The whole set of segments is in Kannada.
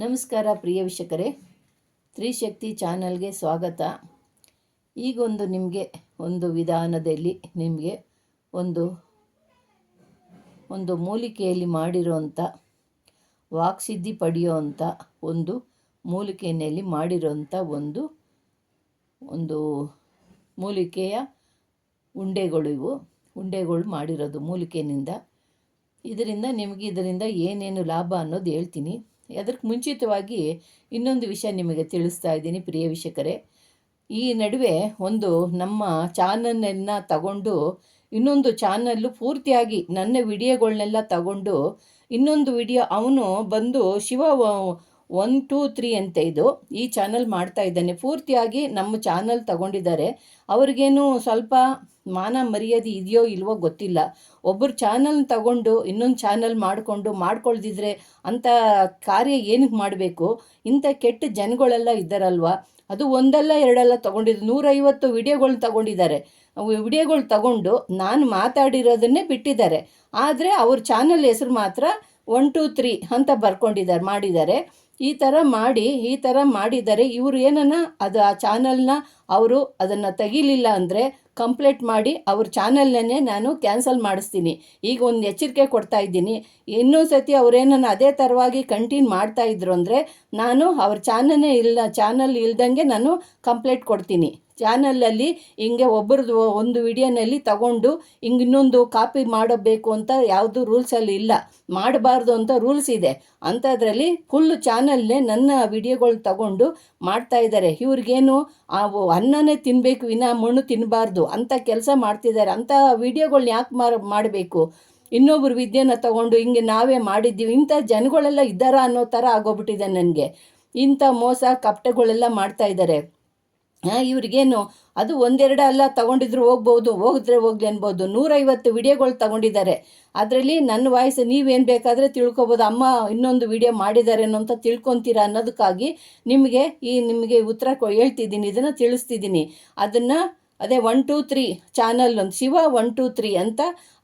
ನಮಸ್ಕಾರ ಪ್ರಿಯ ವೀಕ್ಷಕರೇ. ತ್ರಿಶಕ್ತಿ ಚಾನಲ್ಗೆ ಸ್ವಾಗತ. ಈಗೊಂದು ನಿಮಗೆ ಒಂದು ವಿಧಾನದಲ್ಲಿ ನಿಮಗೆ ಒಂದು ಒಂದು ಮೂಲಿಕೆಯಲ್ಲಿ ಮಾಡಿರೋಂಥ ವಾಕ್ಸಿದ್ಧಿ ಪಡೆಯೋವಂಥ ಒಂದು ಮೂಲಿಕೆಯಲ್ಲಿ ಮಾಡಿರೋಂಥ ಒಂದು ಒಂದು ಮೂಲಿಕೆಯ ಉಂಡೆಗಳು ಇವು. ಉಂಡೆಗಳು ಮಾಡಿರೋದು ಮೂಲಿಕೆಯಿಂದ ಇದರಿಂದ ನಿಮಗೆ ಇದರಿಂದ ಏನೇನು ಲಾಭ ಅನ್ನೋದು ಹೇಳ್ತೀನಿ. ಅದಕ್ಕೆ ಮುಂಚಿತವಾಗಿ ಇನ್ನೊಂದು ವಿಷಯ ನಿಮಗೆ ತಿಳಿಸ್ತಾ ಇದ್ದೀನಿ, ಪ್ರಿಯ ವೀಕ್ಷಕರೇ. ಈ ನಡುವೆ ಒಂದು ನಮ್ಮ ಚಾನಲನ್ನು ತಗೊಂಡು ಇನ್ನೊಂದು ಚಾನಲ್ಲು ಪೂರ್ತಿಯಾಗಿ ನನ್ನ ವಿಡಿಯೋಗಳನ್ನೆಲ್ಲ ತಗೊಂಡು ಇನ್ನೊಂದು ವಿಡಿಯೋ ಅವನು ಬಂದು ಶಿವ ಒನ್, ಟೂ, ತ್ರೀ ಅಂತ ಇದು ಈ ಚಾನಲ್ ಮಾಡ್ತಾ ಇದ್ದಾನೆ. ಪೂರ್ತಿಯಾಗಿ ನಮ್ಮ ಚಾನಲ್ ತಗೊಂಡಿದ್ದಾರೆ. ಅವ್ರಿಗೇನು ಸ್ವಲ್ಪ ಮಾನ ಮರ್ಯಾದೆ ಇದೆಯೋ ಇಲ್ವೋ ಗೊತ್ತಿಲ್ಲ. ಒಬ್ಬರು ಚಾನಲ್ ತಗೊಂಡು ಇನ್ನೊಂದು ಚಾನಲ್ ಮಾಡಿಕೊಂಡು ಮಾಡ್ಕೊಳ್ದಿದ್ರೆ ಅಂಥ ಕಾರ್ಯ ಏನಕ್ಕೆ ಮಾಡಬೇಕು? ಇಂಥ ಕೆಟ್ಟ ಜನಗಳೆಲ್ಲ ಇದ್ದಾರಲ್ವ? ಅದು ಒಂದಲ್ಲ, ಎರಡಲ್ಲ ತೊಗೊಂಡಿದ್ದು ನೂರೈವತ್ತು ವಿಡಿಯೋಗಳು ತಗೊಂಡಿದ್ದಾರೆ. ವಿಡಿಯೋಗಳು ತಗೊಂಡು ನಾನು ಮಾತಾಡಿರೋದನ್ನೇ ಬಿಟ್ಟಿದ್ದಾರೆ. ಆದರೆ ಅವ್ರ ಚಾನಲ್ ಹೆಸರು ಮಾತ್ರ ಒನ್, ಟೂ, ತ್ರೀ ಅಂತ ಬರ್ಕೊಂಡಿದ್ದಾರೆ, ಮಾಡಿದ್ದಾರೆ. ಈ ಥರ ಮಾಡಿ, ಈ ಥರ ಮಾಡಿದರೆ ಇವರು ಏನನ್ನ, ಅದು ಆ ಚಾನಲ್ನ ಅವರು ಅದನ್ನು ತೆಗಿಲಿಲ್ಲ ಅಂದರೆ ಕಂಪ್ಲೇಂಟ್ ಮಾಡಿ ಅವ್ರ ಚಾನಲ್ನೇ ನಾನು ಕ್ಯಾನ್ಸಲ್ ಮಾಡಿಸ್ತೀನಿ. ಈಗ ಒಂದು ಎಚ್ಚರಿಕೆ ಕೊಡ್ತಾ ಇದ್ದೀನಿ. ಇನ್ನೊಂದು ಸತಿ ಅವರೇನನ್ನ ಅದೇ ಥರವಾಗಿ ಕಂಟಿನ್ಯೂ ಮಾಡ್ತಾ ಇದ್ರು ಅಂದರೆ ನಾನು ಅವ್ರ ಚಾನಲ್ನೇ ಇಲ್ಲ ಚಾನಲ್ ಇಲ್ದಂಗೆ ನಾನು ಕಂಪ್ಲೇಂಟ್ ಕೊಡ್ತೀನಿ. ಚಾನಲಲ್ಲಿ ಹಿಂಗೆ ಒಬ್ಬರದು ಒಂದು ವಿಡಿಯೋನಲ್ಲಿ ತಗೊಂಡು ಹಿಂಗೆ ಇನ್ನೊಂದು ಕಾಪಿ ಮಾಡಬೇಕು ಅಂತ ಯಾವುದು ರೂಲ್ಸಲ್ಲಿ ಇಲ್ಲ. ಮಾಡಬಾರ್ದು ಅಂತ ರೂಲ್ಸ್ ಇದೆ. ಅಂಥದ್ರಲ್ಲಿ ಫುಲ್ ಚಾನಲ್ನೇ ನನ್ನ ವಿಡಿಯೋಗಳು ತಗೊಂಡು ಮಾಡ್ತಾ ಇದ್ದಾರೆ ಇವ್ರಿಗೇನು ಅನ್ನನೇ ತಿನ್ನಬೇಕು ವಿನಾ ಮಣ್ಣು ತಿನ್ನಬಾರ್ದು ಅಂತ ಕೆಲಸ ಮಾಡ್ತಿದ್ದಾರೆ ಅಂಥ ವಿಡಿಯೋಗಳ್ನ ಯಾಕೆ ಮಾಡಬೇಕು? ಇನ್ನೊಬ್ಬರು ವಿದ್ಯೆನ ತಗೊಂಡು ಹಿಂಗೆ ನಾವೇ ಮಾಡಿದ್ದೀವಿ. ಇಂಥ ಜನಗಳೆಲ್ಲ ಇದ್ದಾರಾ ಅನ್ನೋ ಥರ ಆಗೋಗ್ಬಿಟ್ಟಿದೆ ನನಗೆ. ಇಂಥ ಮೋಸ, ಕಪಟಗಳೆಲ್ಲ ಮಾಡ್ತಾ ಇದ್ದಾರೆ ಇವ್ರಿಗೇನು ಅದು ಒಂದೆರಡು ಅಲ್ಲ, ತಗೊಂಡಿದ್ರು ಹೋಗ್ಬೋದು, ಹೋಗಿದ್ರೆ ಹೋಗ್ಲಿ ಅನ್ಬೋದು. ನೂರೈವತ್ತು ವಿಡಿಯೋಗಳು ತಗೊಂಡಿದ್ದಾರೆ. ಅದರಲ್ಲಿ ನನ್ನ ವಾಯ್ಸ್ ನೀವೇನು ಬೇಕಾದರೆ ತಿಳ್ಕೊಬೋದು. ಅಮ್ಮ ಇನ್ನೊಂದು ವಿಡಿಯೋ ಮಾಡಿದಾರೇನೋ ಅಂತ ತಿಳ್ಕೊತೀರಾ ಅನ್ನೋದಕ್ಕಾಗಿ ನಿಮಗೆ ಈ ನಿಮಗೆ ಉತ್ತರ ಹೇಳ್ತಿದ್ದೀನಿ, ಇದನ್ನು ತಿಳಿಸ್ತಿದ್ದೀನಿ. ಅದನ್ನು ಅದೇ ಒನ್, ಟೂ, ತ್ರೀ ಚಾನಲ್ ಒಂದು, ಶಿವ ಒನ್, ಟೂ, ತ್ರೀ ಅಂತ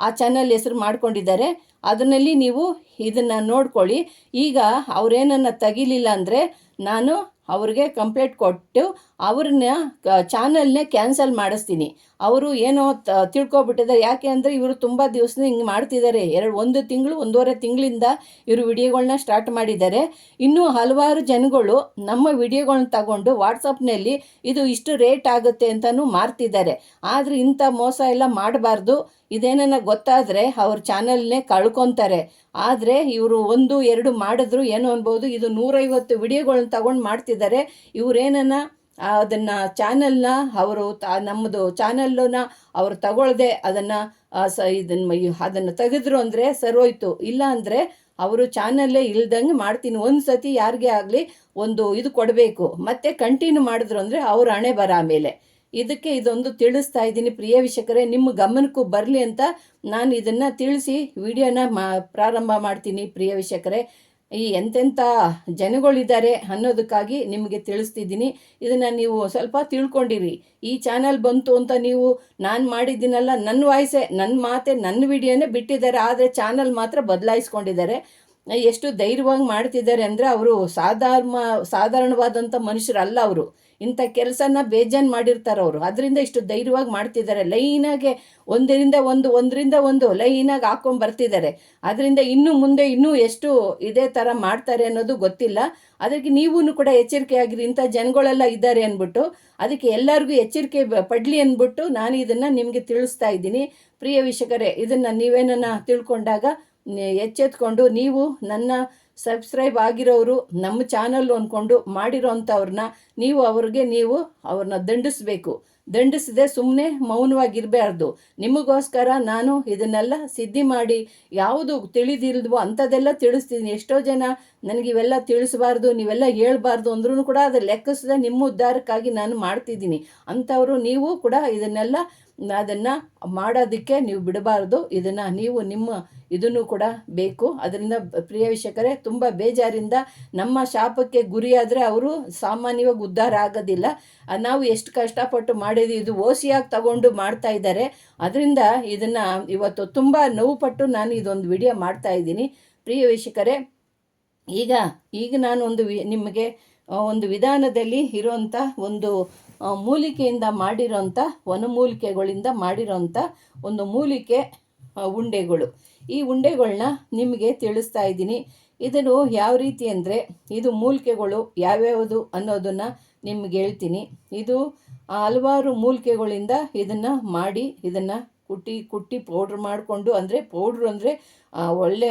ಆ ಚಾನಲ್ ಹೆಸರು ಮಾಡ್ಕೊಂಡಿದ್ದಾರೆ. ಅದರಲ್ಲಿ ನೀವು ಇದನ್ನು ನೋಡ್ಕೊಳ್ಳಿ. ಈಗ ಅವರೇನನ್ನು ತೆಗಿಲಿಲ್ಲ ಅಂದರೆ ನಾನು ಅವ್ರಿಗೆ ಕಂಪ್ಲೇಂಟ್ ಕೊಟ್ಟು ಅವ್ರನ್ನ ಚಾನಲ್ನೇ ಕ್ಯಾನ್ಸಲ್ ಮಾಡಿಸ್ತೀನಿ. ಅವರು ಏನೋ ತಿಳ್ಕೊಬಿಟ್ಟಿದ್ದಾರೆ. ಯಾಕೆ ಅಂದರೆ ಇವರು ತುಂಬ ದಿವಸದಿಂದ ಹಿಂಗೆ ಮಾಡ್ತಿದ್ದಾರೆ. ಎರಡು, ಒಂದು ತಿಂಗಳು, ಒಂದೂವರೆ ತಿಂಗಳಿಂದ ಇವರು ವಿಡಿಯೋಗಳನ್ನ ಸ್ಟಾರ್ಟ್ ಮಾಡಿದ್ದಾರೆ. ಇನ್ನೂ ಹಲವಾರು ಜನಗಳು ನಮ್ಮ ವಿಡಿಯೋಗಳನ್ನ ತಗೊಂಡು ವಾಟ್ಸಪ್ನಲ್ಲಿ ಇದು ಇಷ್ಟು ರೇಟ್ ಆಗುತ್ತೆ ಅಂತಲೂ ಮಾರ್ತಿದ್ದಾರೆ. ಆದರೆ ಇಂಥ ಮೋಸ ಎಲ್ಲ ಮಾಡಬಾರ್ದು. ಇದೇನ ಗೊತ್ತಾದರೆ ಅವ್ರ ಚಾನಲ್ನೇ ಕಳ್ಕೊತಾರೆ. ಆದರೆ ಇವರು ಒಂದು, ಎರಡು ಮಾಡಿದ್ರು ಏನೋ ಅನ್ಬೋದು? ಇದು ನೂರೈವತ್ತು ವಿಡಿಯೋಗಳನ್ನ ತಗೊಂಡು ಮಾಡ್ತಿದ್ದಾರೆ ಇವರೇನನ್ನ ಅದನ್ನು ಚಾನಲ್ನ ಅವರು ತ ನಮ್ಮದು ಚಾನಲ್ಲನ್ನ ಅವರು ತಗೊಳ್ದೆ ಅದನ್ನು ಸ ಇದನ್ನು ಅದನ್ನು ತೆಗೆದ್ರು ಅಂದರೆ ಸರೋಯ್ತು. ಇಲ್ಲ ಅಂದರೆ ಅವರು ಚಾನಲ್ಲೇ ಇಲ್ದಂಗೆ ಮಾಡ್ತೀನಿ. ಒಂದು ಸತಿ ಯಾರಿಗೆ ಆಗಲಿ ಒಂದು ಇದು ಕೊಡಬೇಕು. ಮತ್ತೆ ಕಂಟಿನ್ಯೂ ಮಾಡಿದ್ರು ಅಂದರೆ ಅವ್ರ ಹಣೆ ಬರ ಆಮೇಲೆ ಇದಕ್ಕೆ ಇದೊಂದು ತಿಳಿಸ್ತಾ ಇದ್ದೀನಿ. ಪ್ರಿಯ ವೀಕ್ಷಕರೇ, ನಿಮ್ಮ ಗಮನಕ್ಕೂ ಬರಲಿ ಅಂತ ನಾನು ಇದನ್ನು ತಿಳಿಸಿ ವಿಡಿಯೋನ ಮಾ, ಪ್ರಾರಂಭ ಮಾಡ್ತೀನಿ. ಪ್ರಿಯ ವೀಕ್ಷಕರೇ, ಈ ಎಂತೆಂಥ ಜನಗಳಿದ್ದಾರೆ ಅನ್ನೋದಕ್ಕಾಗಿ ನಿಮಗೆ ತಿಳಿಸ್ತಿದ್ದೀನಿ. ಇದನ್ನು ನೀವು ಸ್ವಲ್ಪ ತಿಳ್ಕೊಂಡಿರಿ. ಈ ಚಾನಲ್ ಬಂತು ಅಂತ ನೀವು ನಾನು ಮಾಡಿದ್ದೀನಲ್ಲ ನನ್ನ ವಾಯ್ಸೆ ನನ್ನ ಮಾತೆ ನನ್ನ ವಿಡಿಯೋನೇ ಬಿಟ್ಟಿದ್ದಾರೆ. ಆದರೆ ಚಾನಲ್ ಮಾತ್ರ ಬದಲಾಯಿಸ್ಕೊಂಡಿದ್ದಾರೆ. ಎಷ್ಟು ಧೈರ್ಯವಾಗಿ ಮಾಡ್ತಿದ್ದಾರೆ ಅಂದರೆ ಅವರು ಸಾಧಾರಣ ಸಾಧಾರಣವಾದಂಥ ಮನುಷ್ಯರಲ್ಲ ಅವರು. ಇಂಥ ಕೆಲಸನ ಬೇಜಾನ್ ಮಾಡಿರ್ತಾರೆ ಅವರು. ಅದರಿಂದ ಇಷ್ಟು ಧೈರ್ಯವಾಗಿ ಮಾಡ್ತಿದ್ದಾರೆ. ಲೈನಾಗೆ ಒಂದರಿಂದ ಒಂದು ಒಂದರಿಂದ ಒಂದು ಲೈನಾಗಿ ಹಾಕೊಂಡು ಬರ್ತಿದ್ದಾರೆ. ಅದರಿಂದ ಇನ್ನು ಮುಂದೆ ಇನ್ನೂ ಎಷ್ಟು ಇದೇ ಥರ ಮಾಡ್ತಾರೆ ಅನ್ನೋದು ಗೊತ್ತಿಲ್ಲ. ಅದಕ್ಕೆ ನೀವು ಕೂಡ ಎಚ್ಚರಿಕೆ ಆಗಿರಿ. ಇಂಥ ಜನಗಳೆಲ್ಲ ಇದ್ದಾರೆ ಅಂದ್ಬಿಟ್ಟು, ಅದಕ್ಕೆ ಎಲ್ಲರಿಗೂ ಎಚ್ಚರಿಕೆ ಪಡಲಿ ಅಂದ್ಬಿಟ್ಟು ನಾನು ಇದನ್ನು ನಿಮಗೆ ತಿಳಿಸ್ತಾ ಇದ್ದೀನಿ. ಪ್ರಿಯ ವೀಕ್ಷಕರೇ, ಇದನ್ನು ನೀವೇನನ್ನ ತಿಳ್ಕೊಂಡಾಗ ಎಚ್ಚೆತ್ಕೊಂಡು ನೀವು ನನ್ನ ಸಬ್ಸ್ಕ್ರೈಬ್ ಆಗಿರೋರು ನಮ್ಮ ಚಾನಲ್ ಅಂದ್ಕೊಂಡು ಮಾಡಿರೋಂಥವ್ರನ್ನ ನೀವು ಅವ್ರಿಗೆ ನೀವು ಅವ್ರನ್ನ ದಂಡಿಸ್ಬೇಕು. ದಂಡಿಸದೆ ಸುಮ್ಮನೆ ಮೌನವಾಗಿರಬಾರ್ದು. ನಿಮಗೋಸ್ಕರ ನಾನು ಇದನ್ನೆಲ್ಲ ಸಿದ್ಧಿ ಮಾಡಿ ಯಾವುದು ತಿಳಿದಿಲ್ದವೋ ಅಂಥದ್ದೆಲ್ಲ ತಿಳಿಸ್ತೀನಿ. ಎಷ್ಟೋ ಜನ ನನಗೆ ಇವೆಲ್ಲ ತಿಳಿಸಬಾರ್ದು, ನೀವೆಲ್ಲ ಹೇಳ್ಬಾರ್ದು ಅಂದ್ರೂ ಕೂಡ ಅದು ಲೆಕ್ಕಿಸದೆ ನಿಮ್ಮ ಉದ್ಧಾರಕ್ಕಾಗಿ ನಾನು ಮಾಡ್ತಿದ್ದೀನಿ. ಅಂಥವರು ನೀವು ಕೂಡ ಇದನ್ನೆಲ್ಲ ಅದನ್ನು ಮಾಡೋದಕ್ಕೆ ನೀವು ಬಿಡಬಾರ್ದು. ಇದನ್ನು ನೀವು ನಿಮ್ಮ ಇದನ್ನು ಕೂಡ ಬೇಕು. ಅದರಿಂದ ಪ್ರಿಯ ವೀಕ್ಷಕರೇ, ತುಂಬ ಬೇಜಾರಿಂದ ನಮ್ಮ ಶಾಪಕ್ಕೆ ಗುರಿಯಾದರೆ ಅವರು ಸಾಮಾನ್ಯವಾಗಿ ಉದ್ಧಾರ ಆಗೋದಿಲ್ಲ. ನಾವು ಎಷ್ಟು ಕಷ್ಟಪಟ್ಟು ಮಾಡಿದ್ವಿ, ಇದು ಓಸಿಯಾಗಿ ತಗೊಂಡು ಮಾಡ್ತಾ ಇದ್ದಾರೆ. ಅದರಿಂದ ಇದನ್ನು ಇವತ್ತು ತುಂಬ ನೋವು ಪಟ್ಟು ನಾನು ಇದೊಂದು ವಿಡಿಯೋ ಮಾಡ್ತಾ ಇದ್ದೀನಿ. ಪ್ರಿಯ ವೀಕ್ಷಕರೇ, ಈಗ ಈಗ ನಾನು ಒಂದು ವಿ, ನಿಮಗೆ ಒಂದು ವಿಧಾನದಲ್ಲಿ ಇರೋಂಥ ಒಂದು ಮೂಲಿಕೆಯಿಂದ ಮಾಡಿರೋಂಥ ವನಮೂಲಿಕೆಗಳಿಂದ ಮಾಡಿರೋಂಥ ಒಂದು ಮೂಲಿಕೆ ಉಂಡೆಗಳು. ಈ ಉಂಡೆಗಳನ್ನ ನಿಮಗೆ ತಿಳಿಸ್ತಾ ಇದ್ದೀನಿ. ಇದನ್ನು ಯಾವ ರೀತಿ ಅಂದರೆ ಇದು ಮೂಲಿಕೆಗಳು ಯಾವ್ಯಾವುದು ಅನ್ನೋದನ್ನು ನಿಮ್ಗೆ ಹೇಳ್ತೀನಿ. ಇದು ಹಲವಾರು ಮೂಲಿಕೆಗಳಿಂದ ಇದನ್ನು ಮಾಡಿ, ಇದನ್ನು ಕುಟ್ಟಿ ಕುಟ್ಟಿ ಪೌಡ್ರ್ ಮಾಡಿಕೊಂಡು, ಅಂದರೆ ಪೌಡ್ರ್ ಅಂದರೆ ಒಳ್ಳೆ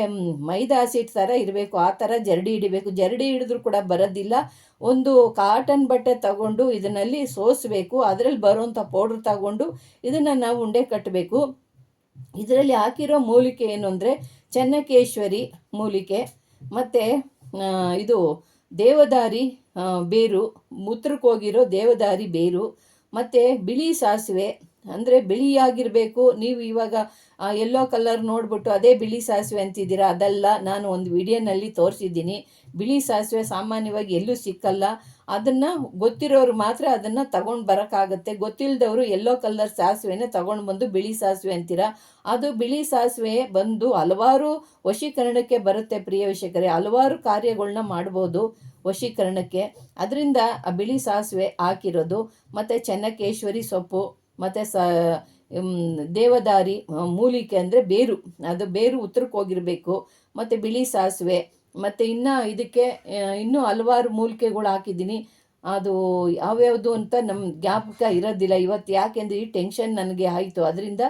ಮೈದಾ ಹಸಿಟ್ಟು ಥರ ಇರಬೇಕು, ಆ ಥರ ಜರಡಿ ಹಿಡಿಬೇಕು. ಜರಡಿ ಹಿಡಿದ್ರೂ ಕೂಡ ಬರೋದಿಲ್ಲ. ಒಂದು ಕಾಟನ್ ಬಟ್ಟೆ ತಗೊಂಡು ಇದನ್ನಲ್ಲಿ ಸೋಸಬೇಕು. ಅದರಲ್ಲಿ ಬರುವಂಥ ಪೌಡ್ರ್ ತಗೊಂಡು ಇದನ್ನು ನಾವು ಉಂಡೆ ಕಟ್ಟಬೇಕು ಇದರಲ್ಲಿ ಹಾಕಿರೋ ಮೂಲಿಕೆ ಏನು ಅಂದರೆ, ಚೆನ್ನಕೇಶ್ವರಿ ಮೂಲಿಕೆ, ಮತ್ತು ಇದು ದೇವದಾರಿ ಬೇರು, ಮೂತ್ರಕ್ಕೋಗಿರೋ ದೇವದಾರಿ ಬೇರು ಮತ್ತು ಬಿಳಿ ಸಾಸಿವೆ, ಅಂದರೆ ಬಿಳಿಯಾಗಿರಬೇಕು. ನೀವು ಇವಾಗ ಎಲ್ಲೋ ಕಲರ್ ನೋಡಿಬಿಟ್ಟು ಅದೇ ಬಿಳಿ ಸಾಸಿವೆ ಅಂತಿದ್ದೀರಾ? ಅದಲ್ಲ, ನಾನು ಒಂದು ವಿಡಿಯೋನಲ್ಲಿ ತೋರಿಸಿದ್ದೀನಿ. ಬಿಳಿ ಸಾಸಿವೆ ಸಾಮಾನ್ಯವಾಗಿ ಎಲ್ಲೂ ಸಿಕ್ಕಲ್ಲ. ಅದನ್ನು ಗೊತ್ತಿರೋರು ಮಾತ್ರ ಅದನ್ನು ತಗೊಂಡು ಬರೋಕ್ಕಾಗತ್ತೆ. ಗೊತ್ತಿಲ್ಲದವರು ಎಲ್ಲೋ ಕಲರ್ ಸಾಸಿವೆನೇ ತಗೊಂಡು ಬಂದು ಬಿಳಿ ಸಾಸಿವೆ ಅಂತೀರ? ಅದು ಬಿಳಿ ಸಾಸಿವೆ ಬಂದು ಹಲವಾರು ವಶೀಕರಣಕ್ಕೆ ಬರುತ್ತೆ ಪ್ರಿಯ ವೀಕ್ಷಕರೇ. ಹಲವಾರು ಕಾರ್ಯಗಳನ್ನ ಮಾಡ್ಬೋದು ವಶೀಕರಣಕ್ಕೆ. ಅದರಿಂದ ಆ ಬಿಳಿ ಸಾಸಿವೆ ಹಾಕಿರೋದು, ಮತ್ತು ಚೆನ್ನಕೇಶ್ವರಿ ಸೊಪ್ಪು, ಮತ್ತು ಸ ದೇವದಾರಿ ಮೂಲಿಕೆ ಅಂದರೆ ಬೇರು. ಅದು ಬೇರು ಉತ್ತರಕ್ಕೆ ಹೋಗಿರಬೇಕು. ಮತ್ತು ಬಿಳಿ ಸಾಸಿವೆ ಮತ್ತು ಇನ್ನು ಇದಕ್ಕೆ ಇನ್ನೂ ಹಲವಾರು ಮೂಲಿಕೆಗಳು ಹಾಕಿದ್ದೀನಿ. ಅದು ಯಾವ್ಯಾವುದು ಅಂತ ನಮ್ಮ ಜ್ಞಾಪಕ ಇರೋದಿಲ್ಲ. ಇವತ್ತು ಯಾಕೆಂದರೆ ಈ ಟೆನ್ಷನ್ ನನಗೆ ಆಯಿತು. ಅದರಿಂದ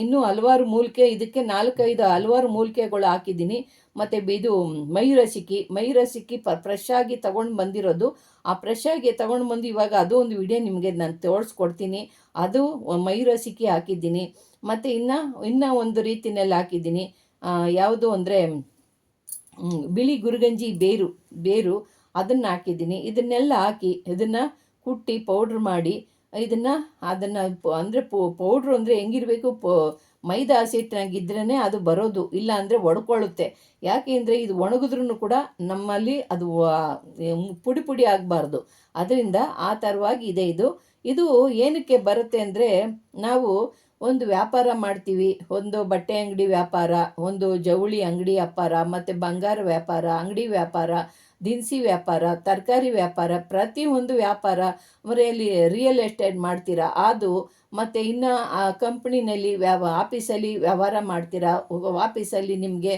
ಇನ್ನೂ ಹಲವಾರು ಮೂಲಿಕೆ, ಇದಕ್ಕೆ ನಾಲ್ಕೈದು ಹಲವಾರು ಮೂಲಿಕೆಗಳು ಹಾಕಿದ್ದೀನಿ. ಮತ್ತು ಇದು ಮಯೂರಸಿಕ್ಕಿ ಮಯೂರಸಿಕ್ಕಿ ಪ ಫ್ರೆಶ್ ಆಗಿ ತೊಗೊಂಡು ಬಂದಿರೋದು. ಆ ಫ್ರೆಶ್ ಆಗಿ ತೊಗೊಂಡು ಬಂದು ಇವಾಗ ಅದು ಒಂದು ವಿಡಿಯೋ ನಿಮಗೆ ನಾನು ತೋರಿಸ್ಕೊಡ್ತೀನಿ. ಅದು ಮಯೂರಸಿಕ್ಕಿ ಹಾಕಿದ್ದೀನಿ. ಮತ್ತು ಇನ್ನು, ಇನ್ನೂ ಒಂದು ರೀತಿನಲ್ಲಿ ಹಾಕಿದ್ದೀನಿ. ಯಾವುದು ಅಂದರೆ ಬಿಳಿ ಗುರುಗಂಜಿ ಬೇರು ಬೇರು ಅದನ್ನು ಹಾಕಿದ್ದೀನಿ. ಇದನ್ನೆಲ್ಲ ಹಾಕಿ ಇದನ್ನು ಕುಟ್ಟಿ ಪೌಡ್ರ್ ಮಾಡಿ ಇದನ್ನು ಅದನ್ನು ಅಂದರೆ ಪೌಡ್ರು ಅಂದರೆ ಹೆಂಗಿರಬೇಕು? ಪ, ಮೈದಾ ಹಸಿಟ್ಟಿನಾಗಿದ್ರೇ ಅದು ಬರೋದು, ಇಲ್ಲ ಅಂದರೆ ಒಡ್ಕೊಳ್ಳುತ್ತೆ. ಯಾಕೆ ಅಂದರೆ ಇದು ಒಣಗಿದ್ರೂ ಕೂಡ ನಮ್ಮಲ್ಲಿ ಅದು ಪುಡಿ ಪುಡಿ ಆಗಬಾರ್ದು. ಅದರಿಂದ ಆ ಥರವಾಗಿ ಇದೆ ಇದು. ಇದು ಏನಕ್ಕೆ ಬರುತ್ತೆ ಅಂದರೆ ನಾವು ಒಂದು ವ್ಯಾಪಾರ ಮಾಡ್ತೀವಿ, ಒಂದು ಬಟ್ಟೆ ಅಂಗಡಿ ವ್ಯಾಪಾರ, ಒಂದು ಜವಳಿ ಅಂಗಡಿ ವ್ಯಾಪಾರ, ಮತ್ತು ಬಂಗಾರ ವ್ಯಾಪಾರ, ಅಂಗಡಿ ವ್ಯಾಪಾರ, ದಿನಸಿ ವ್ಯಾಪಾರ, ತರಕಾರಿ ವ್ಯಾಪಾರ ಪ್ರತಿಯೊಂದು ವ್ಯಾಪಾರ ಮರೆಯಲ್ಲಿ ರಿಯಲ್ ಎಸ್ಟೇಟ್ ಮಾಡ್ತೀರಾ? ಅದು ಮತ್ತು ಇನ್ನು ಆ ಕಂಪ್ನಿನಲ್ಲಿ ವ್ಯಾವ ಆಫೀಸಲ್ಲಿ ವ್ಯವಹಾರ ಮಾಡ್ತೀರಾ? ಆಫೀಸಲ್ಲಿ ನಿಮಗೆ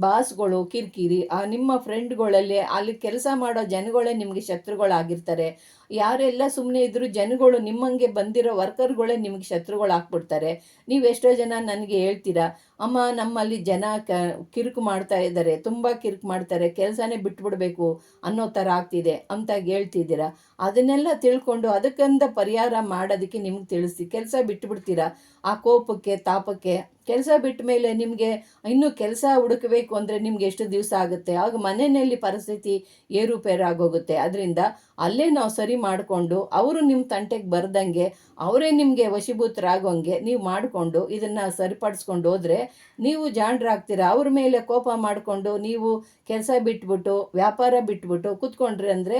ಬಾಸ್ಗಳು ಕಿರಿಕಿರಿ ನಿಮ್ಮ ಫ್ರೆಂಡ್ಗಳಲ್ಲಿ ಅಲ್ಲಿ ಕೆಲಸ ಮಾಡೋ ಜನಗಳೇ ನಿಮಗೆ ಶತ್ರುಗಳಾಗಿರ್ತಾರೆ. ಯಾರೆಲ್ಲ ಸುಮ್ಮನೆ ಇದ್ದರೂ ಜನಗಳು ನಿಮ್ಮಂಗೆ ಬಂದಿರೋ ವರ್ಕರ್ಗಳೇ ನಿಮಗೆ ಶತ್ರುಗಳು ಹಾಕ್ಬಿಡ್ತಾರೆ ನೀವು ಎಷ್ಟೋ ಜನ ನನಗೆ ಹೇಳ್ತೀರಾ ಅಮ್ಮ ನಮ್ಮಲ್ಲಿ ಜನ ಕ, ಕಿರುಕು ಮಾಡ್ತಾ ಇದ್ದಾರೆ, ತುಂಬ ಕಿರುಕು ಮಾಡ್ತಾರೆ, ಕೆಲಸನೇ ಬಿಟ್ಬಿಡ್ಬೇಕು ಅನ್ನೋ ಥರ ಆಗ್ತಿದೆ ಅಂತ ಹೇಳ್ತಿದ್ದೀರಾ? ಅದನ್ನೆಲ್ಲ ತಿಳ್ಕೊಂಡು ಅದಕ್ಕಂದ ಪರಿಹಾರ ಮಾಡೋದಕ್ಕೆ ನಿಮ್ಗೆ ತಿಳಿಸಿ, ಕೆಲಸ ಬಿಟ್ಬಿಡ್ತೀರಾ? ಆ ಕೋಪಕ್ಕೆ, ತಾಪಕ್ಕೆ ಕೆಲಸ ಬಿಟ್ಟ ಮೇಲೆ ನಿಮಗೆ ಇನ್ನೂ ಕೆಲಸ ಹುಡುಕಬೇಕು ಅಂದರೆ ನಿಮ್ಗೆ ಎಷ್ಟು ದಿವಸ ಆಗುತ್ತೆ? ಆಗ ಮನೆಯಲ್ಲಿ ಪರಿಸ್ಥಿತಿ ಏರುಪೇರಾಗೋಗುತ್ತೆ. ಅದರಿಂದ ಅಲ್ಲೇ ನಾವು ಸರಿ ಮಾಡಿಕೊಂಡು, ಅವರು ನಿಮ್ಮ ತಂಟೆಗೆ ಬರ್ದಂಗೆ, ಅವರೇ ನಿಮಗೆ ವಶೀಭೂತರಾಗೋಂಗೆ ನೀವು ಮಾಡಿಕೊಂಡು ಇದನ್ನು ಸರಿಪಡಿಸ್ಕೊಂಡು ಹೋದರೆ ನೀವು ಜಾಣರಾಗ್ತೀರಾ? ಅವ್ರ ಮೇಲೆ ಕೋಪ ಮಾಡಿಕೊಂಡು ನೀವು ಕೆಲಸ ಬಿಟ್ಬಿಟ್ಟು, ವ್ಯಾಪಾರ ಬಿಟ್ಬಿಟ್ಟು ಕೂತ್ಕೊಂಡ್ರಿ ಅಂದರೆ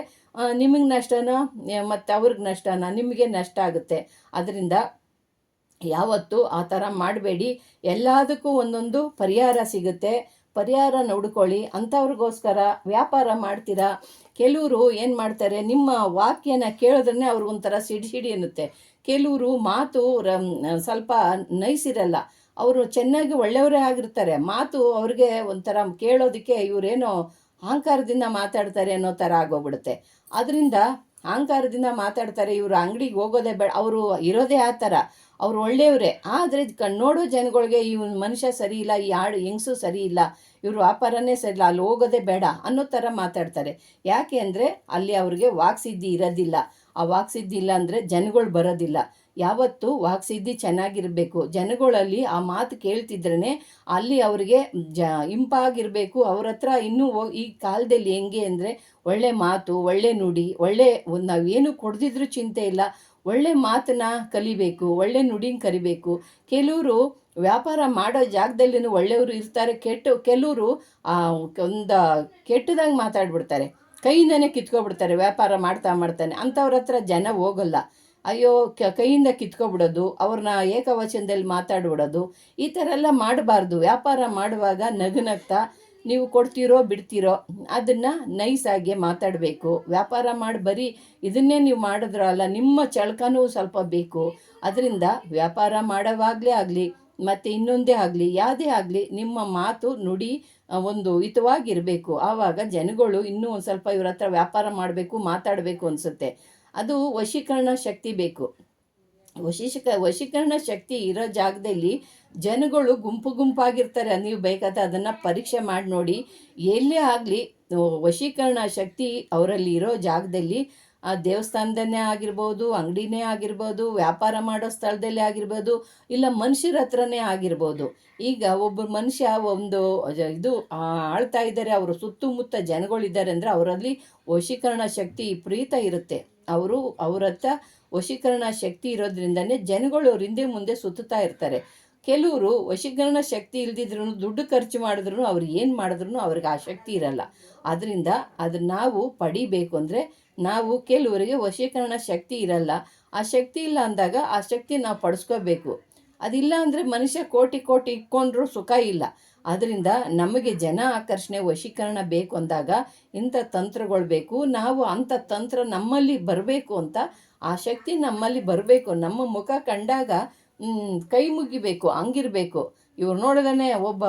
ನಿಮಗೆ ನಷ್ಟನೋ? ಮತ್ತು ಅವ್ರಿಗೆ ನಷ್ಟನೋ? ನಿಮಗೆ ನಷ್ಟ ಆಗುತ್ತೆ. ಅದರಿಂದ ಯಾವತ್ತೂ ಆ ಥರ ಮಾಡಬೇಡಿ. ಎಲ್ಲದಕ್ಕೂ ಒಂದೊಂದು ಪರಿಹಾರ ಸಿಗುತ್ತೆ. ಪರಿಹಾರ ನೋಡ್ಕೊಳ್ಳಿ ಅಂಥವ್ರಿಗೋಸ್ಕರ ವ್ಯಾಪಾರ ಮಾಡ್ತೀರಾ? ಕೆಲವರು ಏನು ಮಾಡ್ತಾರೆ? ನಿಮ್ಮ ವಾಕ್ಯನ ಕೇಳಿದ್ರೆ ಅವ್ರಿಗೊಂಥರ ಸಿಡಿ ಸಿಡಿ ಅನ್ನುತ್ತೆ ಕೆಲವರು ಮಾತು ಸ್ವಲ್ಪ ನೈಸ್ ಇರಲ್ಲ ಅವರು ಚೆನ್ನಾಗಿ ಒಳ್ಳೆಯವರೇ ಆಗಿರ್ತಾರೆ. ಮಾತು ಅವ್ರಿಗೆ ಒಂಥರ ಕೇಳೋದಕ್ಕೆ ಇವರೇನೋ ಅಹಂಕಾರದಿಂದ ಮಾತಾಡ್ತಾರೆ ಅನ್ನೋ ಥರ ಆಗೋಗ್ಬಿಡುತ್ತೆ. ಅದರಿಂದ ಅಹಂಕಾರದಿಂದ ಮಾತಾಡ್ತಾರೆ ಇವರು ಅಂಗಡಿಗೆ ಹೋಗೋದೇ ಬೇಡ ಅವರು ಇರೋದೇ ಆ ಥರ. ಅವ್ರು ಒಳ್ಳೆಯವರೇ. ಆದರೆ ಕಣ್ಣು ನೋಡೋ ಜನಗಳಿಗೆ ಈ ಮನುಷ್ಯ ಸರಿ ಇಲ್ಲ, ಈ ಆಡು ಹೆಂಗಸು ಸರಿ ಇಲ್ಲ, ಇವರು ವ್ಯಾಪಾರನೇ ಸರಿ ಇಲ್ಲ, ಅಲ್ಲಿ ಹೋಗೋದೇ ಬೇಡ ಅನ್ನೋ ಥರ ಮಾತಾಡ್ತಾರೆ. ಯಾಕೆ ಅಂದರೆ ಅಲ್ಲಿ ಅವ್ರಿಗೆ ವಾಕ್ಸಿದ್ಧಿ ಇರೋದಿಲ್ಲ. ಆ ವಾಕ್ಸಿದ್ಧಿ ಇಲ್ಲ ಅಂದರೆ ಜನಗಳು ಬರೋದಿಲ್ಲ. ಯಾವತ್ತೂ ವಾಕ್ಸಿದ್ಧಿ ಚೆನ್ನಾಗಿರಬೇಕು. ಜನಗಳಲ್ಲಿ ಆ ಮಾತು ಕೇಳ್ತಿದ್ರೇ ಅಲ್ಲಿ ಅವರಿಗೆ ಜ ಇಂಪಾಗಿರಬೇಕು. ಅವ್ರ ಹತ್ರ ಇನ್ನೂ ಈ ಕಾಲದಲ್ಲಿ ಹೆಂಗೆ ಅಂದರೆ ಒಳ್ಳೆ ಮಾತು, ಒಳ್ಳೆ ನುಡಿ, ಒಳ್ಳೆ ಒಂದು ನಾವೇನು ಕೊಡ್ದಿದ್ರೂ ಚಿಂತೆ ಇಲ್ಲ. ಒಳ್ಳೆ ಮಾತನ್ನ ಕಲಿಬೇಕು, ಒಳ್ಳೆ ನುಡಿನ ಕಲಿಬೇಕು ಕೆಲವರು ವ್ಯಾಪಾರ ಮಾಡೋ ಜಾಗದಲ್ಲಿನೂ ಒಳ್ಳೆಯವರು ಇರ್ತಾರೆ. ಕೆಟ್ಟ ಕೆಲವರು ಒಂದು ಕೆಟ್ಟದಾಗಿ ಮಾತಾಡ್ಬಿಡ್ತಾರೆ. ಕೈಯಿಂದನೇ ಕಿತ್ಕೊಬಿಡ್ತಾರೆ ವ್ಯಾಪಾರ ಮಾಡ್ತಾ ಮಾಡ್ತಾನೆ. ಅಂಥವ್ರ ಹತ್ರ ಜನ ಹೋಗಲ್ಲ. ಅಯ್ಯೋ, ಕ ಕೈಯಿಂದ ಕಿತ್ಕೊಬಿಡೋದು ಅವ್ರನ್ನ ಏಕವಚನದಲ್ಲಿ ಮಾತಾಡ್ಬಿಡೋದು, ಈ ಥರ ಎಲ್ಲ ಮಾಡಬಾರ್ದು. ವ್ಯಾಪಾರ ಮಾಡುವಾಗ ನಗು ನಗ್ತಾ ನೀವು ಕೊಡ್ತೀರೋ, ಬಿಡ್ತೀರೋ, ಅದನ್ನು ನೈಸಾಗಿ ಮಾತಾಡಬೇಕು. ವ್ಯಾಪಾರ ಮಾಡಿ, ಬರೀ ಇದನ್ನೇ ನೀವು ಮಾಡಿದ್ರಲ್ಲ ನಿಮ್ಮ ಚಳಕನೂ ಸ್ವಲ್ಪ ಬೇಕು. ಅದರಿಂದ ವ್ಯಾಪಾರ ಮಾಡೋವಾಗಲೇ ಆಗಲಿ, ಮತ್ತು ಇನ್ನೊಂದೇ ಆಗಲಿ, ಯಾವುದೇ ಆಗಲಿ, ನಿಮ್ಮ ಮಾತು ನುಡಿ ಒಂದು ಹಿತವಾಗಿರಬೇಕು. ಆವಾಗ ಜನಗಳು ಇನ್ನೂ ಒಂದು ಸ್ವಲ್ಪ ಇವ್ರ ಹತ್ರ ವ್ಯಾಪಾರ ಮಾಡಬೇಕು, ಮಾತಾಡಬೇಕು ಅನಿಸುತ್ತೆ. ಅದು ವಶೀಕರಣ ಶಕ್ತಿ ಬೇಕು. ವಶೀಕ ವಶೀಕರಣ ಶಕ್ತಿ ಇರೋ ಜಾಗದಲ್ಲಿ ಜನಗಳು ಗುಂಪು ಗುಂಪಾಗಿರ್ತಾರೆ. ನೀವು ಬೇಕಾದ ಅದನ್ನು ಪರೀಕ್ಷೆ ಮಾಡಿ ನೋಡಿ. ಎಲ್ಲೇ ಆಗಲಿ ವಶೀಕರಣ ಶಕ್ತಿ ಅವರಲ್ಲಿ ಇರೋ ಜಾಗದಲ್ಲಿ, ಆ, ದೇವಸ್ಥಾನದನ್ನೇ ಆಗಿರ್ಬೋದು, ಅಂಗಡಿನೇ ಆಗಿರ್ಬೋದು, ವ್ಯಾಪಾರ ಮಾಡೋ ಸ್ಥಳದಲ್ಲೇ ಆಗಿರ್ಬೋದು, ಇಲ್ಲ ಮನುಷ್ಯರ ಹತ್ರನೇ ಆಗಿರ್ಬೋದು. ಈಗ ಒಬ್ಬ ಮನುಷ್ಯ ಒಂದು, ಇದು ಆಳ್ತಾ ಇದ್ದಾರೆ. ಅವರು ಸುತ್ತಮುತ್ತ ಜನಗಳಿದ್ದಾರೆ ಅಂದರೆ ಅವರಲ್ಲಿ ವಶೀಕರಣ ಶಕ್ತಿ ಪ್ರೀತ ಇರುತ್ತೆ. ಅವರು, ಅವ್ರ ವಶೀಕರಣ ಶಕ್ತಿ ಇರೋದ್ರಿಂದನೇ ಜನಗಳು ಅವ್ರ ಹಿಂದೆ ಮುಂದೆ ಸುತ್ತುತ್ತಾ ಇರ್ತಾರೆ. ಕೆಲವರು ವಶೀಕರಣ ಶಕ್ತಿ ಇಲ್ದಿದ್ರು ದುಡ್ಡು ಖರ್ಚು ಮಾಡಿದ್ರು ಅವ್ರು ಏನು ಮಾಡಿದ್ರು ಅವ್ರಿಗೆ ಆ ಶಕ್ತಿ ಇರಲ್ಲ. ಅದರಿಂದ ಅದು ನಾವು ಪಡಿಬೇಕು ಅಂದರೆ ನಾವು ಕೆಲವರಿಗೆ ವಶೀಕರಣ ಶಕ್ತಿ ಇರಲ್ಲ. ಆ ಶಕ್ತಿ ಇಲ್ಲ ಅಂದಾಗ ಆ ಶಕ್ತಿ ನಾವು ಪಡಿಸ್ಕೋಬೇಕು. ಅದಿಲ್ಲ ಅಂದರೆ ಮನುಷ್ಯ ಕೋಟಿ ಕೋಟಿ ಇಟ್ಕೊಂಡ್ರೂ ಸುಖ ಇಲ್ಲ. ಆದ್ದರಿಂದ ನಮಗೆ ಜನ ಆಕರ್ಷಣೆ, ವಶೀಕರಣ ಬೇಕು ಅಂದಾಗ ಇಂಥ ತಂತ್ರಗಳು ಬೇಕು. ನಾವು ಅಂಥ ತಂತ್ರ ನಮ್ಮಲ್ಲಿ ಬರಬೇಕು ಅಂತ ಆ ಶಕ್ತಿ ನಮ್ಮಲ್ಲಿ ಬರಬೇಕು. ನಮ್ಮ ಮುಖ ಕಂಡಾಗ ಕೈ ಮುಗಿಬೇಕು, ಹಂಗಿರಬೇಕು. ಇವ್ರು ನೋಡಿದ್ರೆ ಒಬ್ಬ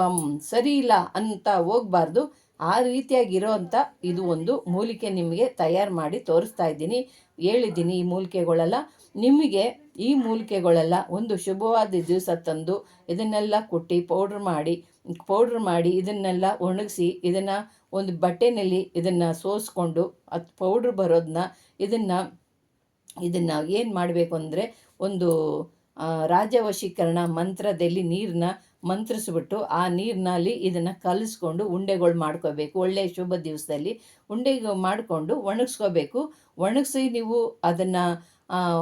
ಸರಿ ಇಲ್ಲ ಅಂತ ಹೋಗ್ಬಾರ್ದು. ಆ ರೀತಿಯಾಗಿರೋವಂಥ ಇದು ಒಂದು ಮೂಲಿಕೆ ನಿಮಗೆ ತಯಾರು ಮಾಡಿ ತೋರಿಸ್ತಾ ಇದ್ದೀನಿ. ಹೇಳಿದ್ದೀನಿ ಈ ಮೂಲಿಕೆಗಳೆಲ್ಲ. ನಿಮಗೆ ಈ ಮೂಲಿಕೆಗಳೆಲ್ಲ ಒಂದು ಶುಭವಾದ ದಿವಸ ತಂದು ಇದನ್ನೆಲ್ಲ ಕುಟ್ಟಿ ಪೌಡ್ರ್ ಮಾಡಿ ಪೌಡ್ರ್ ಮಾಡಿ ಇದನ್ನೆಲ್ಲ ಒಣಗಿಸಿ ಇದನ್ನು ಒಂದು ಬಟ್ಟೆನಲ್ಲಿ ಇದನ್ನು ಸೋಸ್ಕೊಂಡು ಅದು ಪೌಡ್ರ್ ಬರೋದನ್ನ ಇದನ್ನು ಇದನ್ನು ಏನು ಮಾಡಬೇಕು ಅಂದರೆ ಒಂದು ರಾಜವಶೀಕರಣ ಮಂತ್ರದಲ್ಲಿ ನೀರನ್ನ ಮಂತ್ರಿಸ್ಬಿಟ್ಟು ಆ ನೀರಿನಲ್ಲಿ ಇದನ್ನು ಕಲಿಸ್ಕೊಂಡು ಉಂಡೆಗಳು ಮಾಡ್ಕೋಬೇಕು. ಒಳ್ಳೆಯ ಶುಭ ದಿವಸದಲ್ಲಿ ಉಂಡೆ ಮಾಡಿಕೊಂಡು ಒಣಗಿಸ್ಕೋಬೇಕು. ಒಣಗಿಸಿ ನೀವು ಅದನ್ನು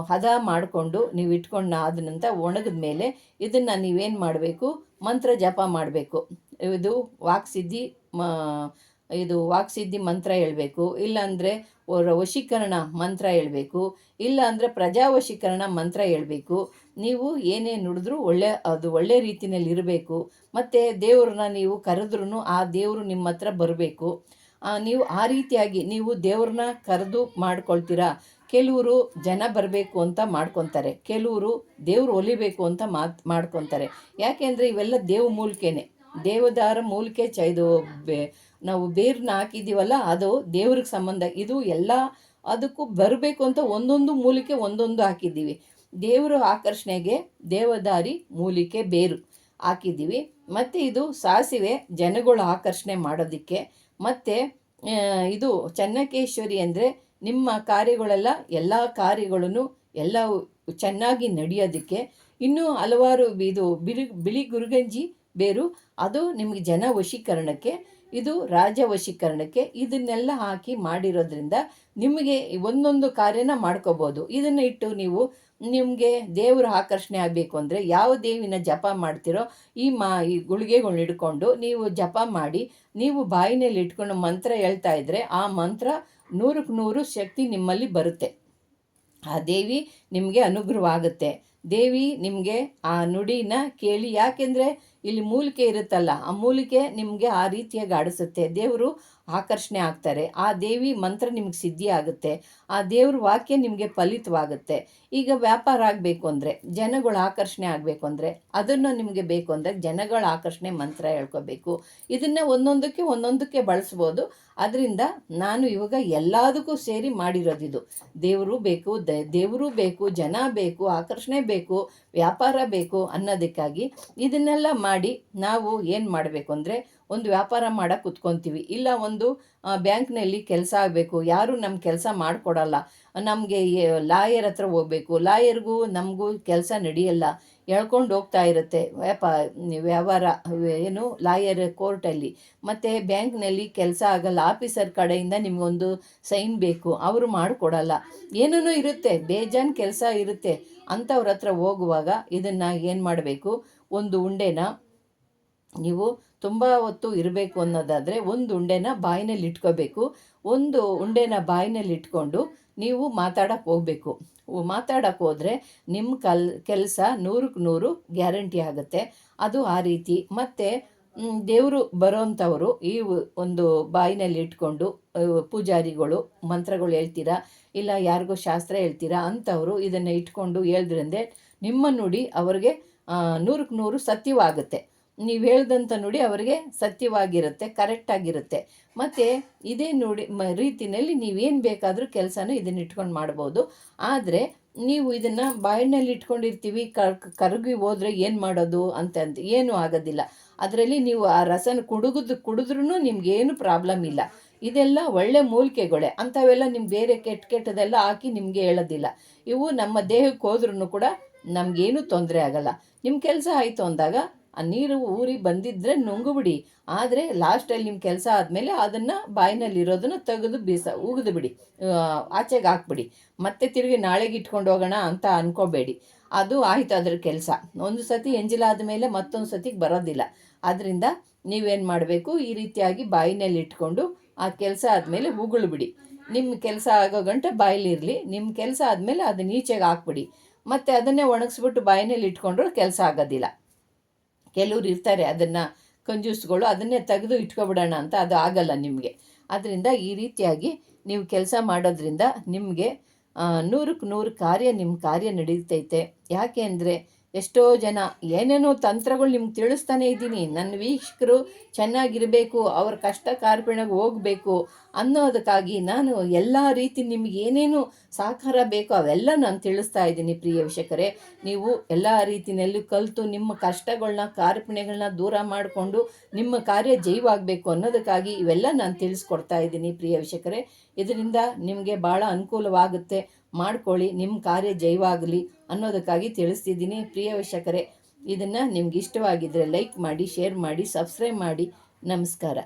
ಹದ ಮಾಡಿಕೊಂಡು ನೀವು ಇಟ್ಕೊಂಡು ಆದ ನಂತರ ಒಣಗಿದ ಮೇಲೆ ಇದನ್ನು ನೀವೇನು ಮಾಡಬೇಕು? ಮಂತ್ರ ಜಪ ಮಾಡಬೇಕು. ಇದು ವಾಕ್ಸಿದ್ಧಿ ಇದು ವಾಕ್ಸಿದ್ಧಿ ಮಂತ್ರ ಹೇಳಬೇಕು. ಇಲ್ಲಾಂದರೆ ವಶೀಕರಣ ಮಂತ್ರ ಹೇಳಬೇಕು. ಇಲ್ಲಾಂದರೆ ಪ್ರಜಾ ಪ್ರಜಾವಶೀಕರಣ ಮಂತ್ರ ಹೇಳಬೇಕು. ನೀವು ಏನೇ ನುಡಿದ್ರೂ ಒಳ್ಳೆ, ಅದು ಒಳ್ಳೆ ರೀತಿಯಲ್ಲಿ ಇರಬೇಕು. ಮತ್ತು ದೇವ್ರನ್ನ ನೀವು ಕರೆದ್ರೂ ಆ ದೇವರು ನಿಮ್ಮ ಹತ್ರ ಬರಬೇಕು ನೀವು ಆ ರೀತಿಯಾಗಿ ನೀವು ದೇವ್ರನ್ನ ಕರೆದು ಮಾಡ್ಕೊಳ್ತೀರಾ? ಕೆಲವರು ಜನ ಬರಬೇಕು ಅಂತ ಮಾಡ್ಕೊತಾರೆ. ಕೆಲವರು ದೇವ್ರು ಒಲಿಬೇಕು ಅಂತ ಮಾತು, ಮಾಡ್ಕೊತಾರೆ. ಯಾಕೆಂದರೆ ಇವೆಲ್ಲ ದೇವ್ ಮೂಲಿಕೆನೆ. ದೇವದಾರ ಮೂಲಿಕೆ ಚೈದು ನಾವು ಬೇರನ್ನ ಹಾಕಿದ್ದೀವಲ್ಲ, ಅದು ದೇವ್ರಿಗೆ ಸಂಬಂಧ. ಇದು ಎಲ್ಲ ಅದಕ್ಕೂ ಬರಬೇಕು ಅಂತ ಒಂದೊಂದು ಮೂಲಿಕೆ ಒಂದೊಂದು ಹಾಕಿದ್ದೀವಿ. ದೇವರ ಆಕರ್ಷಣೆಗೆ ದೇವದಾರಿ ಮೂಲಿಕೆ ಬೇರು ಹಾಕಿದ್ದೀವಿ. ಮತ್ತು ಇದು ಸಾಸಿವೆ ಜನಗಳು ಆಕರ್ಷಣೆ ಮಾಡೋದಕ್ಕೆ. ಮತ್ತು ಇದು ಚನ್ನಕೇಶ್ವರಿ ಅಂದರೆ ನಿಮ್ಮ ಕಾರ್ಯಗಳೆಲ್ಲ ಎಲ್ಲ ಕಾರ್ಯಗಳನ್ನು ಎಲ್ಲ ಚೆನ್ನಾಗಿ ನಡೆಯೋದಕ್ಕೆ. ಇನ್ನೂ ಹಲವಾರು ಇದು ಬಿಳಿ ಬಿಳಿ ಗುರುಗಂಜಿ ಬೇರು, ಅದು ನಿಮಗೆ ಜನ ವಶೀಕರಣಕ್ಕೆ ಇದು ರಾಜವಶೀಕರಣಕ್ಕೆ ಇದನ್ನೆಲ್ಲ ಹಾಕಿ ಮಾಡಿರೋದ್ರಿಂದ ನಿಮಗೆ ಒಂದೊಂದು ಕಾರ್ಯನ ಮಾಡ್ಕೋಬೋದು. ಇದನ್ನು ಇಟ್ಟು ನೀವು ನಿಮಗೆ ದೇವರ ಆಕರ್ಷಣೆ ಆಗಬೇಕು ಅಂದರೆ ಯಾವ ದೇವಿನ ಜಪ ಮಾಡ್ತಿರೋ ಈ ಮಾ, ಈ ಗುಳಿಗೆಗಳನ್ನ ಹಿಡ್ಕೊಂಡು ನೀವು ಜಪ ಮಾಡಿ, ನೀವು ಬಾಯಿನಲ್ಲಿ ಇಟ್ಕೊಂಡು ಮಂತ್ರ ಹೇಳ್ತಾ ಇದ್ದರೆ ಆ ಮಂತ್ರ ನೂರಕ್ಕೆ ನೂರು ಶಕ್ತಿ ನಿಮ್ಮಲ್ಲಿ ಬರುತ್ತೆ. ಆ ದೇವಿ ನಿಮಗೆ ಅನುಗ್ರಹವಾಗುತ್ತೆ ದೇವಿ ನಿಮಗೆ ಆ ನುಡಿನ ಕೇಳಿ, ಯಾಕೆಂದರೆ ಇಲ್ಲಿ ಮೂಲಿಕೆ ಇರುತ್ತಲ್ಲ, ಆ ಮೂಲಿಕೆ ನಿಮಗೆ ಆ ರೀತಿಯಾಗಿ ಆಡಿಸುತ್ತೆ. ದೇವರು ಆಕರ್ಷಣೆ ಆಗ್ತಾರೆ. ಆ ದೇವಿ ಮಂತ್ರ ನಿಮಗೆ ಸಿದ್ಧಿ ಆಗುತ್ತೆ. ಆ ದೇವ್ರ ವಾಕ್ಯ ನಿಮಗೆ ಫಲಿತವಾಗುತ್ತೆ. ಈಗ ವ್ಯಾಪಾರ ಆಗಬೇಕು ಅಂದರೆ, ಜನಗಳು ಆಕರ್ಷಣೆ ಆಗಬೇಕು ಅಂದರೆ, ಅದನ್ನು ನಿಮಗೆ ಬೇಕು ಅಂದರೆ ಜನಗಳ ಆಕರ್ಷಣೆ ಮಂತ್ರ ಹೇಳ್ಕೋಬೇಕು. ಇದನ್ನು ಒಂದೊಂದಕ್ಕೆ ಒಂದೊಂದಕ್ಕೆ ಬಳಸ್ಬೋದು. ಅದರಿಂದ ನಾನು ಇವಾಗ ಎಲ್ಲದಕ್ಕೂ ಸೇರಿ ಮಾಡಿರೋದಿದು. ದೇವರು ಬೇಕು ದೇವರು ಬೇಕು, ಜನ ಬೇಕು, ಆಕರ್ಷಣೆ ಬೇಕು, ವ್ಯಾಪಾರ ಬೇಕು ಅನ್ನೋದಕ್ಕಾಗಿ ಇದನ್ನೆಲ್ಲ ಮಾಡಿ ನಾವು ಏನು ಮಾಡಬೇಕು ಅಂದರೆ ಒಂದು ವ್ಯಾಪಾರ ಮಾಡಕ್ಕೆ ಕುತ್ಕೊತೀವಿ. ಇಲ್ಲ ಒಂದು ಬ್ಯಾಂಕ್ನಲ್ಲಿ ಕೆಲಸ ಆಗಬೇಕು. ಯಾರೂ ನಮ್ಮ ಕೆಲಸ ಮಾಡಿಕೊಡಲ್ಲ. ನಮಗೆ ಲಾಯರ್ ಹತ್ರ ಹೋಗಬೇಕು. ಲಾಯರ್ಗೂ ನಮಗೂ ಕೆಲಸ ನಡೆಯಲ್ಲ. ಎಳ್ಕೊಂಡು ಹೋಗ್ತಾ ಇರುತ್ತೆ. ವ್ಯಾಪಾರ ವ್ಯವಹಾರ, ಏನು, ಲಾಯರ್ ಕೋರ್ಟಲ್ಲಿ. ಮತ್ತು ಬ್ಯಾಂಕ್ನಲ್ಲಿ ಕೆಲಸ ಆಗಲ್ಲ. ಆಫೀಸರ್ ಕಡೆಯಿಂದ ನಿಮಗೊಂದು ಸೈನ್ ಬೇಕು. ಅವರು ಮಾಡಿಕೊಡಲ್ಲ. ಏನೂ ಇರುತ್ತೆ. ಬೇಜಾನ್ ಕೆಲಸ ಇರುತ್ತೆ. ಅಂಥವ್ರ ಹತ್ರ ಹೋಗುವಾಗ ಇದನ್ನು ಏನು ಮಾಡಬೇಕು? ಒಂದು ಉಂಡೆನ ನೀವು ತುಂಬ ಹೊತ್ತು ಇರಬೇಕು ಅನ್ನೋದಾದರೆ ಒಂದು ಉಂಡೆನ ಬಾಯಿನಲ್ಲಿ ಇಟ್ಕೋಬೇಕು. ಒಂದು ಉಂಡೆನ ಬಾಯಿನಲ್ಲಿ ಇಟ್ಕೊಂಡು ನೀವು ಮಾತಾಡೋಕ್ಕೆ ಹೋಗಬೇಕು. ಮಾತಾಡೋಕ್ಕೆ ಹೋದರೆ ನಿಮ್ಮ ಕಲ್, ಕೆಲಸ ನೂರಕ್ಕೆ ನೂರು ಗ್ಯಾರಂಟಿ ಆಗುತ್ತೆ. ಅದು ಆ ರೀತಿ. ಮತ್ತು ದೇವರು ಬರೋಂಥವರು ಈ ಒಂದು ಬಾಯಿನಲ್ಲಿ ಇಟ್ಕೊಂಡು ಪೂಜಾರಿಗಳು, ಮಂತ್ರಗಳು ಹೇಳ್ತೀರಾ? ಇಲ್ಲ ಯಾರಿಗೋ ಶಾಸ್ತ್ರ ಹೇಳ್ತೀರಾ? ಅಂಥವರು ಇದನ್ನು ಇಟ್ಕೊಂಡು ಹೇಳಿದ್ರಂದೆ ನಿಮ್ಮ ನುಡಿ ಅವರಿಗೆ ನೂರಕ್ಕೆ ನೂರು ಸತ್ಯವಾಗುತ್ತೆ. ನೀವು ಹೇಳ್ದಂಥ ನುಡಿ ಅವರಿಗೆ ಸತ್ಯವಾಗಿರುತ್ತೆ ಕರೆಕ್ಟಾಗಿರುತ್ತೆ ಮತ್ತು ಇದೇ ನುಡಿ ಮ ರೀತಿಯಲ್ಲಿ ನೀವೇನು ಬೇಕಾದರೂ ಕೆಲಸನ ಇದನ್ನ ಇಟ್ಕೊಂಡು ಮಾಡ್ಬೋದು. ಆದರೆ ನೀವು ಇದನ್ನು ಬಾಯಿನಲ್ಲಿ ಇಟ್ಕೊಂಡಿರ್ತೀವಿ, ಕರ್, ಕರಗಿ ಹೋದರೆ ಏನು ಮಾಡೋದು ಅಂತ ಅಂತ ಏನೂ ಆಗೋದಿಲ್ಲ. ಅದರಲ್ಲಿ ನೀವು ಆ ರಸನ ಕುಡುಗುದು ಕುಡಿದ್ರೂ ನಿಮ್ಗೇನು ಪ್ರಾಬ್ಲಮ್ ಇಲ್ಲ. ಇದೆಲ್ಲ ಒಳ್ಳೆ ಮೂಲಿಕೆಗಳೇ. ಅಂಥವೆಲ್ಲ ನಿಮ್ಗೆ ಬೇರೆ ಕೆಟ್ಟ ಕೆಟ್ಟದೆಲ್ಲ ಹಾಕಿ ನಿಮಗೆ ಹೇಳೋದಿಲ್ಲ. ಇವು ನಮ್ಮ ದೇಹಕ್ಕೆ ಹೋದ್ರೂ ಕೂಡ ನಮಗೇನು ತೊಂದರೆ ಆಗಲ್ಲ. ನಿಮ್ಮ ಕೆಲಸ ಆಯಿತು ಅಂದಾಗ ಆ ನೀರು ಊರಿ ಬಂದಿದ್ದರೆ ನುಂಗುಬಿಡಿ ಆದರೆ ಲಾಸ್ಟಲ್ಲಿ ನಿಮ್ಮ ಕೆಲಸ ಆದಮೇಲೆ ಅದನ್ನು ಬಾಯಿನಲ್ಲಿರೋದನ್ನು ತೆಗೆದು ಬೀಸ, ಉಗಿದು ಬಿಡಿ. ಆಚೆಗೆ ಹಾಕ್ಬಿಡಿ. ಮತ್ತೆ ತಿರುಗಿ ನಾಳೆಗೆ ಇಟ್ಕೊಂಡು ಹೋಗೋಣ ಅಂತ ಅನ್ಕೋಬೇಡಿ. ಅದು ಆಯ್ತು ಅದ್ರ ಕೆಲಸ. ಒಂದು ಸತಿ ಎಂಜಿಲಾದ ಮೇಲೆ ಮತ್ತೊಂದು ಸತಿಗೆ ಬರೋದಿಲ್ಲ. ಆದ್ದರಿಂದ ನೀವೇನು ಮಾಡಬೇಕು? ಈ ರೀತಿಯಾಗಿ ಬಾಯಿನಲ್ಲಿ ಇಟ್ಕೊಂಡು ಆ ಕೆಲಸ ಆದಮೇಲೆ ಉಗುಳು ಬಿಡಿ. ನಿಮ್ಮ ಕೆಲಸ ಆಗೋ ಗಂಟೆ ಬಾಯಲ್ಲಿರಲಿ ನಿಮ್ಮ ಕೆಲಸ ಆದಮೇಲೆ ಅದನ್ನ ಈಚೆಗೆ ಹಾಕ್ಬಿಡಿ. ಮತ್ತು ಅದನ್ನೇ ಒಣಗಿಸ್ಬಿಟ್ಟು ಬಾಯಿನಲ್ಲಿ ಇಟ್ಕೊಂಡ್ರೆ ಕೆಲಸ ಆಗೋದಿಲ್ಲ. ಕೆಲವ್ರು ಇರ್ತಾರೆ ಅದನ್ನು ಕಂಜೂಸ್ಗಳು ಅದನ್ನೇ ತೆಗೆದು ಇಟ್ಕೊಬಿಡೋಣ ಅಂತ ಅದು ಆಗಲ್ಲ ನಿಮಗೆ. ಅದರಿಂದ ಈ ರೀತಿಯಾಗಿ ನೀವು ಕೆಲಸ ಮಾಡೋದ್ರಿಂದ ನಿಮಗೆ ನೂರಕ್ಕೆ ನೂರು ಕಾರ್ಯ ನಿಮ್ಮ ಕಾರ್ಯ ನಡೀತೈತೆ. ಯಾಕೆ ಅಂದರೆ ಎಷ್ಟೋ ಜನ ಏನೇನೋ ತಂತ್ರಗಳು ನಿಮ್ಗೆ ತಿಳಿಸ್ತಾನೆ ಇದ್ದೀನಿ. ನನ್ನ ವೀಕ್ಷಕರು ಚೆನ್ನಾಗಿರಬೇಕು, ಅವ್ರ ಕಷ್ಟ ಕಾರ್ಪಣ್ಯಗೆ ಹೋಗಬೇಕು ಅನ್ನೋದಕ್ಕಾಗಿ ನಾನು ಎಲ್ಲ ರೀತಿ ನಿಮ್ಗೆ ಏನೇನು ಸಹಕಾರ ಬೇಕೋ ಅವೆಲ್ಲ ನಾನು ತಿಳಿಸ್ತಾ ಇದ್ದೀನಿ ಪ್ರಿಯ ವೀಕ್ಷಕರೇ. ನೀವು ಎಲ್ಲ ರೀತಿಯಲ್ಲೂ ಕಲಿತು ನಿಮ್ಮ ಕಷ್ಟಗಳನ್ನ ಕಾರ್ಪಣ್ಯಗಳನ್ನ ದೂರ ಮಾಡಿಕೊಂಡು ನಿಮ್ಮ ಕಾರ್ಯ ಜೈವಾಗಬೇಕು ಅನ್ನೋದಕ್ಕಾಗಿ ಇವೆಲ್ಲ ನಾನು ತಿಳಿಸ್ಕೊಡ್ತಾ ಇದ್ದೀನಿ ಪ್ರಿಯ ವಿಷಕರೇ ಇದರಿಂದ ನಿಮಗೆ ಭಾಳ ಅನುಕೂಲವಾಗುತ್ತೆ. ಮಾಡ್ಕೊಳ್ಳಿ ನಿಮ್ಮ ಕಾರ್ಯ ಜೈವಾಗಲಿ ಅನ್ನೋದಕ್ಕಾಗಿ ತಿಳಿಸ್ತಿದ್ದೀನಿ. ಪ್ರಿಯ ವೀಕ್ಷಕರೇ, ಇದನ್ನು ನಿಮ್ಗೆ ಇಷ್ಟವಾಗಿದ್ದರೆ ಲೈಕ್ ಮಾಡಿ ಶೇರ್ ಮಾಡಿ ಸಬ್ಸ್ಕ್ರೈಬ್ ಮಾಡಿ. ನಮಸ್ಕಾರ.